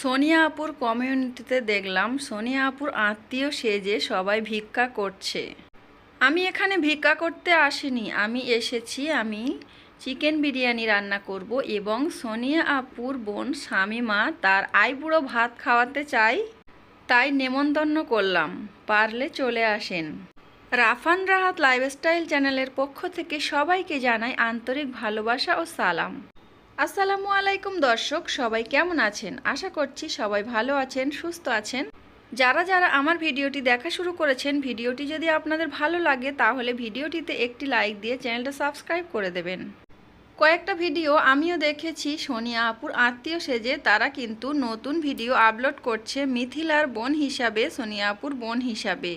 সোনিয়া আপুর কমিউনিটিতে দেখলাম সোনিয়া আপুর আত্মীয় সেজে সবাই ভিক্ষা করছে। আমি এখানে ভিক্ষা করতে আসিনি, আমি এসেছি, আমি চিকেন বিরিয়ানি রান্না করব এবং সোনিয়া আপুর বোন শামিমা তার আইবুড়ো ভাত খাওয়াতে চাই, তাই নেমন্তন্ন করলাম, পারলে চলে আসেন। রাফান রাহাত লাইফস্টাইল চ্যানেলের পক্ষ থেকে সবাইকে জানাই আন্তরিক ভালোবাসা ও সালাম। আসসালামু আলাইকুম দর্শক, সবাই কেমন আছেন? আশা করছি সবাই ভালো আছেন, সুস্থ আছেন। যারা যারা আমার ভিডিওটি দেখা শুরু করেছেন, ভিডিওটি যদি আপনাদের ভালো লাগে, তাহলে ভিডিওটিতে একটি লাইক দিয়ে চ্যানেলটা সাবস্ক্রাইব করে দেবেন। কয়েকটা ভিডিও আমিও দেখেছি, সোনিয়া আপুর আত্মীয় সেজে, তারা কিন্তু নতুন ভিডিও আপলোড করছে মিথিলার বোন হিসাবে, সোনিয়া আপুর বোন হিসাবে।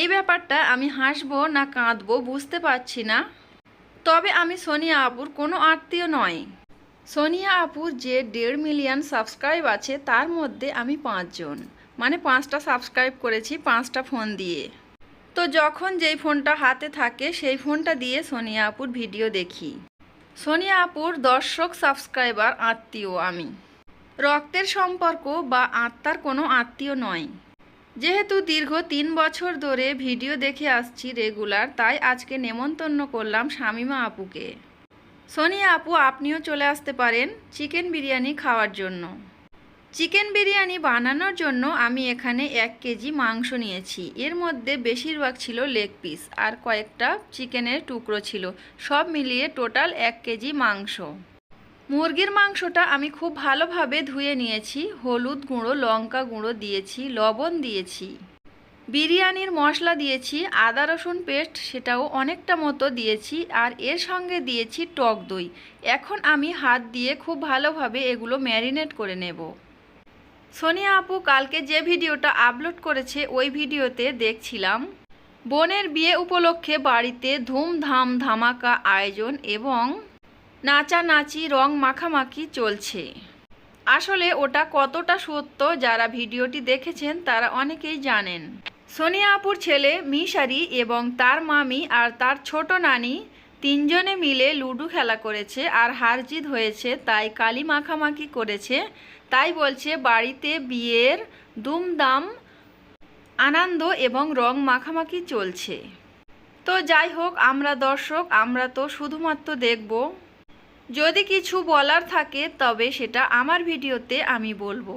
এই ব্যাপারটা আমি হাসবো না কাঁদবো বুঝতে পারছি না। তবে আমি সোনিয়া আপুর কোনো আত্মীয় নয়। সোনিয়া আপুর যে দেড় মিলিয়ন সাবস্ক্রাইব আছে, তার মধ্যে আমি পাঁচজন। মানে পাঁচটা সাবস্ক্রাইব করেছি, পাঁচটা ফোন দিয়ে। তো যখন যেই ফোনটা হাতে থাকে, সেই ফোনটা দিয়ে সোনিয়া আপুর ভিডিও দেখি। সোনিয়া আপুর দর্শক, সাবস্ক্রাইবার, আত্মীয় আমি। রক্তের সম্পর্ক বা আত্মার কোনো আত্মীয় নয়। যেহেতু দীর্ঘ তিন বছর ধরে ভিডিও দেখে আসছি রেগুলার, তাই আজকে নেমন্তন্ন করলাম শামিমা আপুকে। সোনিয়া আপু, আপনিও চলে আসতে পারেন চিকেন বিরিয়ানি খাওয়ার জন্য। চিকেন বিরিয়ানি বানানোর জন্য আমি এখানে এক কেজি মাংস নিয়েছি। এর মধ্যে বেশিরভাগ ছিল লেগ পিস আর কয়েকটা চিকেনের টুকরো ছিল। সব মিলিয়ে টোটাল এক কেজি মাংস। মুরগির মাংসটা আমি খুব ভালোভাবে ধুয়ে নিয়েছি। হলুদ গুঁড়ো, লঙ্কা গুঁড়ো দিয়েছি, লবণ দিয়েছি। বিরিয়ানির মশলা দিয়েছি, আদা রসুন পেস্ট সেটাও অনেকটা মতো দিয়েছি আর এর সঙ্গে দিয়েছি টক দই। এখন আমি হাত দিয়ে খুব ভালোভাবে এগুলো ম্যারিনেট করে নেব। সোনিয়া আপু কালকে যে ভিডিওটা আপলোড করেছে, ওই ভিডিওতে দেখছিলাম। বোনের বিয়ে উপলক্ষে বাড়িতে ধুমধাম ধামাকা আয়োজন এবং নাচানাচি, রং মাখামাখি চলছে। আসলে ওটা কতটা সত্য যারা ভিডিওটি দেখেছেন, তারা অনেকেই জানেন। সোনিয়া আপুর ছেলে মিশারি এবং তার মামি আর তার ছোট নানি তিনজনে মিলে লুডো খেলা করেছে আর হার জিত হয়েছে, তাই কালি মাখামাখি করেছে। তাই বলছে, বাড়িতে বিয়ের দুমদাম আনন্দ এবং রং মাখামাখি চলছে। তো যাই হোক, আমরা দর্শক, আমরা তো শুধুমাত্র দেখব। যদি কিছু বলার থাকে, তবে সেটা আমার ভিডিওতে আমি বলব।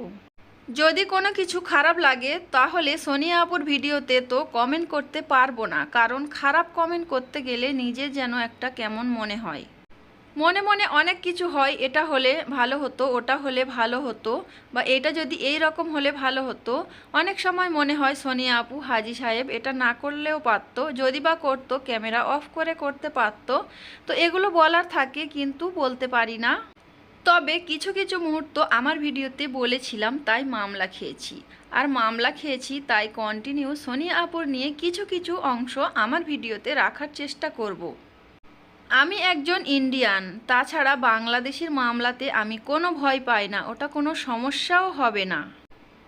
যদি কোনো কিছু খারাপ লাগে, তাহলে সোনিয়া আপুর ভিডিওতে তো কমেন্ট করতে পারব না, কারণ খারাপ কমেন্ট করতে গেলে নিজের যেন একটা কেমন মনে হয়। মনে মনে অনেক কিছু হয়, এটা হলে ভালো হতো, ওটা হলে ভালো হতো, বা এটা যদি এই রকম হলে ভালো হতো, অনেক সময় মনে হয় সোনিয়া আপু, হাজি সাহেব এটা না করলেও পারতো, যদি বা করতো, ক্যামেরা অফ করে করতে পারতো, তো এগুলো বলার থাকে, কিন্তু বলতে পারি না। তবে কিছু কিছু মুহূর্ত আমার ভিডিওতে বলেছিলাম, তাই মামলা খেয়েছি। আর মামলা খেয়েছি, তাই কন্টিনিউ সোনি আপুর নিয়ে কিছু কিছু অংশ আমার ভিডিওতে রাখার চেষ্টা করব। আমি একজন ইন্ডিয়ান তাছাড়া বাংলাদেশের মামলাতে আমি কোনো ভয় পাই না, ওটা কোনো সমস্যাও হবে না।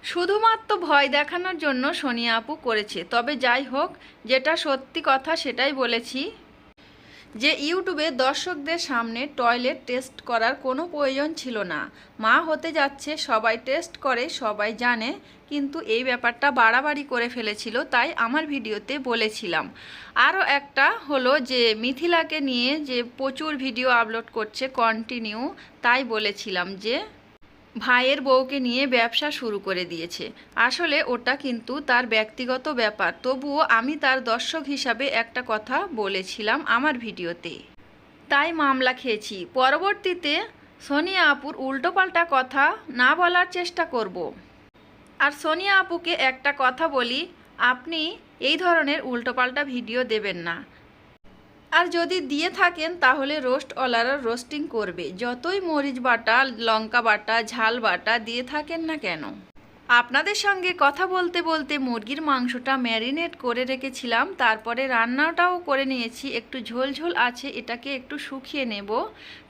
শুধুমাত্র ভয় দেখানোর জন্য সোনিয়া আপু করেছে, তবে যাই হোক, যেটা সত্যি কথা সেটাই বলেছি। যে ইউটিউবে দর্শকদের সামনে টয়লেট টেস্ট করার কোনো প্রয়োজন ছিল না। মা হতে যাচ্ছে, সবাই টেস্ট করে, সবাই জানে, কিন্তু এই ব্যাপারটা বাড়াবাড়ি করে ফেলেছিল, তাই আমার ভিডিওতে বলেছিলাম। আরও একটা হলো যে, মিথিলাকে নিয়ে যে প্রচুর ভিডিও আপলোড করছে কন্টিনিউ, তাই বলেছিলাম যে ভাইয়ের বউকে নিয়ে ব্যবসা শুরু করে দিয়েছে। আসলে ওটা কিন্তু তার ব্যক্তিগত ব্যাপার। তবুও আমি তার দর্শক হিসাবে একটা কথা বলেছিলাম আমার ভিডিওতে। তাই মামলা খেয়েছি। পরবর্তীতে সোনিয়া আপুর উল্টোপাল্টা কথা না বলার চেষ্টা করব। আর সোনিয়া আপুকে একটা কথা বলি, আপনি এই ধরনের উল্টোপাল্টা ভিডিও দেবেন না। আর যদি দিয়ে থাকেন, তাহলে রোস্টওয়ালারা রোস্টিং করবে। যতই মরিচ বাটা, লঙ্কা বাটা, ঝাল বাটা দিয়ে থাকেন না কেন। আপনাদের সঙ্গে কথা বলতে বলতে মুরগির মাংসটা ম্যারিনেট করে রেখেছিলাম, তারপরে রান্নাটাও করে নিয়েছি। একটু ঝোল ঝোল আছে, এটাকে একটু শুকিয়ে নেব।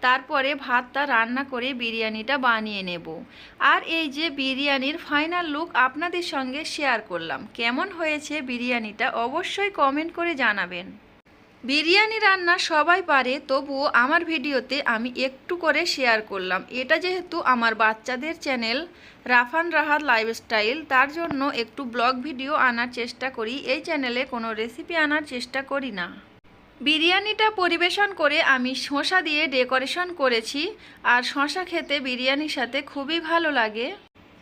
তারপরে ভাতটা রান্না করে বিরিয়ানিটা বানিয়ে নেব। আর এই যে বিরিয়ানির ফাইনাল লুক আপনাদের সঙ্গে শেয়ার করলাম। কেমন হয়েছে বিরিয়ানিটা, অবশ্যই কমেন্ট করে জানাবেন। বিরিয়ানি রান্না সবাই পারে তবুও আমার ভিডিওতে আমি একটু করে শেয়ার করলাম। এটা যেহেতু আমার বাচ্চাদের চ্যানেল রাফান রাহাত লাইফস্টাইল তার জন্য একটু ব্লগ ভিডিও আনার চেষ্টা করি। এই চ্যানেলে কোনো রেসিপি আনার চেষ্টা করি না। বিরিয়ানিটা পরিবেশন করে আমি শসা দিয়ে ডেকোরেশন করেছি, আর শসা খেতে বিরিয়ানির সাথে খুবই ভালো লাগে।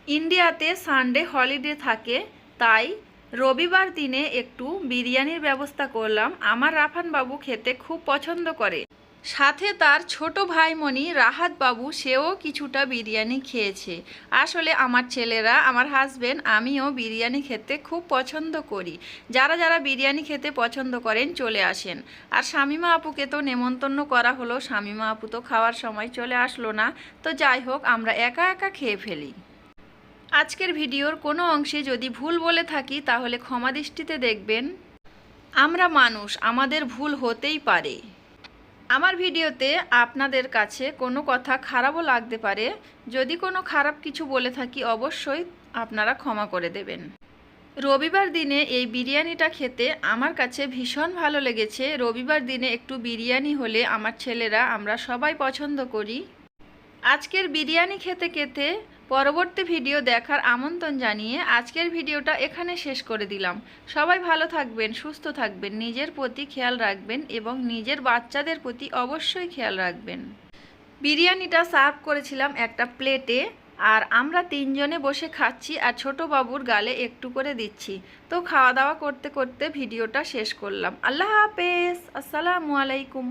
ইন্ডিয়াতে সানডে হলিডে থাকে, তাই রবিবার দিনে একটু বিরিয়ানির ব্যবস্থা করলাম। আমার রাফান বাবু খেতে খুব পছন্দ করে। সাথে তার ছোট ভাইমণি রাহাত বাবু, সেও কিছুটা বিরিয়ানি খেয়েছে। আসলে আমার ছেলেরা, আমার হাজবেন্ড আমিও বিরিয়ানি খেতে খুব পছন্দ করি। যারা যারা বিরিয়ানি খেতে পছন্দ করেন চলে আসেন। আর শামিমা আপুকে তো নেমন্তন্ন করা হলো। শামিমা আপু তো খাওয়ার সময় চলে আসলো না। তো যাই হোক, আমরা একা একা খেয়ে ফেলি। আজকের ভিডিওর কোনো অংশে যদি ভুল বলে থাকি, তাহলে ক্ষমা দৃষ্টিতে দেখবেন। আমরা মানুষ, আমাদের ভুল হতেই পারে। আমার ভিডিওতে আপনাদের কাছে কোনো কথা খারাপও লাগতে পারে। যদি কোনো খারাপ কিছু বলে থাকি, অবশ্যই আপনারা ক্ষমা করে দেবেন। রবিবার দিনে এই বিরিয়ানিটা খেতে আমার কাছে ভীষণ ভালো লেগেছে। রবিবার দিনে একটু বিরিয়ানি হলে আমার ছেলেরা, আমরা সবাই পছন্দ করি। আজকের বিরিয়ানি খেতে খেতে পরবর্তী ভিডিও দেখার আমন্ত্রণ জানিয়ে আজকের ভিডিওটা এখানে শেষ করে দিলাম। সবাই ভালো থাকবেন, সুস্থ থাকবেন, নিজের প্রতি খেয়াল রাখবেন এবং নিজের বাচ্চাদের প্রতি অবশ্যই খেয়াল রাখবেন। বিরিয়ানিটা সার্ভ করেছিলাম একটা প্লেটে আর আমরা তিনজনে বসে খাচ্ছি আর ছোট বাবুর গালে একটু করে দিচ্ছি। তো খাওয়া দাওয়া করতে করতে ভিডিওটা শেষ করলাম। আল্লাহ হাফেজ। আসসালামু আলাইকুম।